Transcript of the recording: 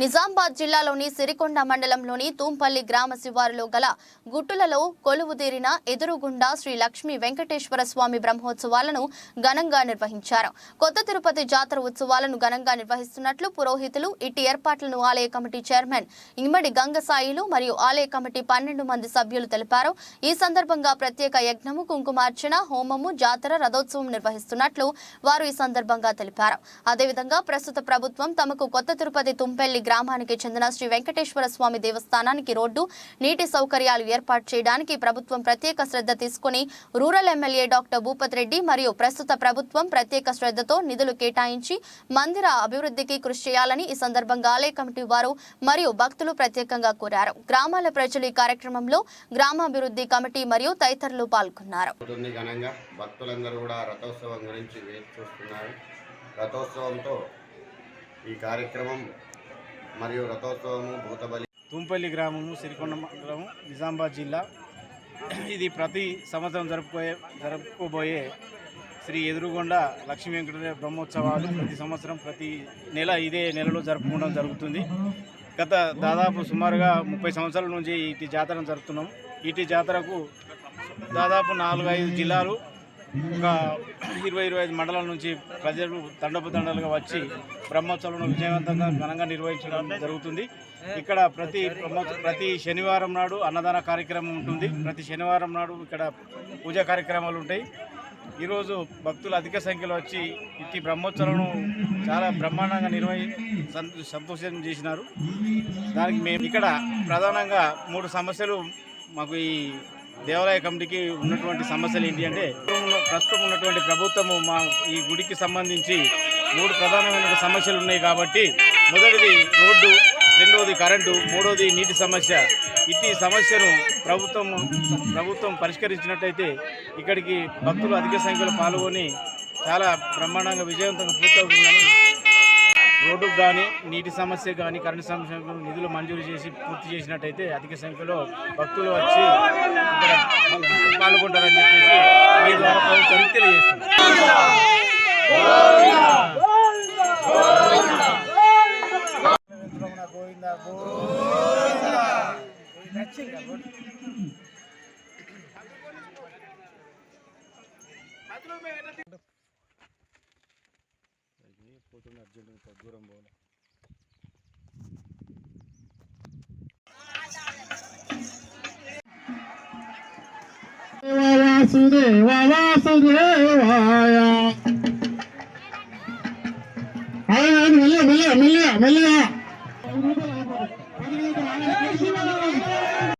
నిజామాబాద్ జిల్లాలోని సిరికొండ మండలంలోని తూంపల్లి గ్రామ శివారులో గల గుట్టులలో కొలువుదీరిన ఎదురుగుండా శ్రీ లక్ష్మీ వెంకటేశ్వర స్వామి బ్రహ్మోత్సవాలను ఘనంగా నిర్వహించారు. కొత్త తిరుపతి జాతర ఉత్సవాలను ఘనంగా నిర్వహిస్తున్నట్లు పురోహితులు ఇట్టి ఏర్పాట్లను ఆలయ కమిటీ చైర్మన్ ఇమ్మడి గంగసాయిలు మరియు ఆలయ కమిటీ పన్నెండు మంది సభ్యులు తెలిపారు. ఈ సందర్భంగా ప్రత్యేక యజ్ఞము కుంకుమార్చన హోమము జాతర రథోత్సవం నిర్వహిస్తున్నట్లు వారు ఈ సందర్భంగా తెలిపారు. అదేవిధంగా ప్రస్తుత ప్రభుత్వం తమకు కొత్త తిరుపతి తుంపెల్లి గ్రామానికి చెందిన శ్రీ వెంకటేశ్వర స్వామి దేవస్థానానికి రోడ్డు నీటి సౌకర్యాలు ఏర్పాటు చేయడానికి ప్రభుత్వం ప్రత్యేక శ్రద్ధ తీసుకుని rural MLA doctor Bhupat Reddy మరియు ప్రస్తుత ప్రభుత్వం ప్రత్యేక శ్రద్ధతో నిధులు కేటాయించి మందిర అభివృద్ధికి కృషి చేయాలని ఈ సందర్భంగా ఆలయ కమిటీ వారు మరియు భక్తులు ప్రత్యేకంగా కోరారు. గ్రామాల ప్రజలు ఈ కార్యక్రమంలో గ్రామాభివృద్ధి కమిటీ మరియు తదితరులు పాల్గొన్నారు. భక్తులందరూ కూడా రథోత్సవం గురించి వేచి చూస్తున్నారు. రథోత్సవంతో ఈ కార్యక్రమం మరియు రథోత్సవము భూతబలి తుంపల్లి గ్రామము సిరికొండ మండలం నిజామాబాద్ జిల్లా. ఇది ప్రతి సంవత్సరం జరుపుకోయే జరుపుకోబోయే శ్రీ ఎదురుగుండ లక్ష్మీ వెంకటేశ్వర బ్రహ్మోత్సవాలు. ప్రతి సంవత్సరం ప్రతి నెల ఇదే నెలలో జరుపుకోవడం జరుగుతుంది. గత దాదాపు సుమారుగా ముప్పై సంవత్సరాల నుంచి ఇటు జాతరను జరుపుతున్నాం ఇటు జాతరకు దాదాపు నాలుగు ఐదు జిల్లాలు ఒక ఇరవై ఇరవై ఐదు మండలాల నుంచి ప్రజలు తండోపతండాలుగా వచ్చి బ్రహ్మోత్సవాలను విజయవంతంగా ఘనంగా నిర్వహించడం జరుగుతుంది. ఇక్కడ ప్రతి ప్రతి శనివారం నాడు అన్నదాన కార్యక్రమం ఉంటుంది. ప్రతి శనివారం నాడు ఇక్కడ పూజా కార్యక్రమాలు ఉంటాయి. ఈరోజు భక్తులు అధిక సంఖ్యలో వచ్చి ఇట్టి బ్రహ్మోత్సవాలను చాలా బ్రహ్మాండంగా నిర్వహి సంతోషం చేసినారు. దానికి మేము ఇక్కడ ప్రధానంగా మూడు సమస్యలు మాకు ఈ దేవాలయ కమిటీకి ఉన్నటువంటి సమస్యలు ఏంటి అంటే ప్రస్తుతం ఉన్నటువంటి ప్రభుత్వము మా ఈ గుడికి సంబంధించి మూడు ప్రధానమైన సమస్యలు ఉన్నాయి కాబట్టి మొదటిది రోడ్డు రెండవది కరెంటు మూడవది నీటి సమస్య. ఇట్టి సమస్యను ప్రభుత్వం ప్రభుత్వం పరిష్కరించినట్టయితే ఇక్కడికి భక్తులు అధిక సంఖ్యలో పాల్గొని చాలా బ్రహ్మాండంగా విజయవంతంగా పూర్తవుతుందని రోడ్డుకు కానీ నీటి సమస్య కానీ కరెంటు సమస్య నిధులు మంజూరు చేసి పూర్తి చేసినట్టయితే అధిక సంఖ్యలో భక్తులు వచ్చి పాల్గొంటారని చెప్పేసి మీ ద్వారా ప్రభుత్వానికి తెలియజేస్తుంది దూరం పోవాలి వాసుదేవ వాసుదేవాయ మెల్ల మెల్ల మెల్ల మెల్ల